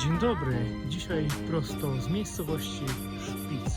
Dzień dobry. Dzisiaj prosto z miejscowości Szpic.